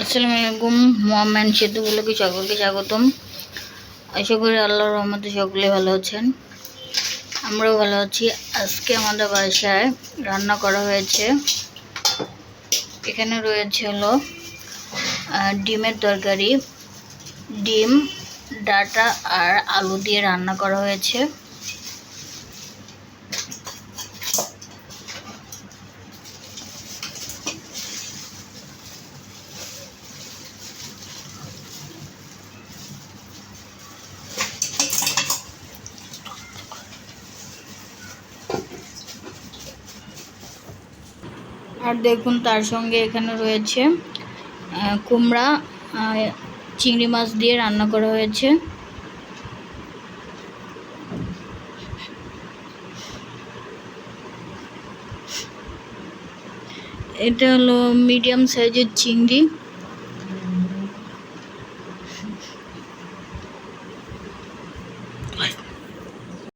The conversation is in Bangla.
আসসালামু আলাইকুম মোহাম্মদ সেতু বলে সকলকে স্বাগতম। আশা করি আল্লাহর রহমতে সকলে ভালো আছেন। আমরাও ভালো আছি। আজকে আমাদের বাসায় রান্না করা হয়েছে। এখানে রয়েছে হলো ডিমের তরকারি। ডিম, ডাটা আর আলু দিয়ে রান্না করা হয়েছে। আর দেখুন তার সঙ্গে এখানে রয়েছে কুমড়া চিংড়ি মাছ দিয়ে রান্না করা হয়েছে। এটা হলো মিডিয়াম সাইজের চিংড়ি।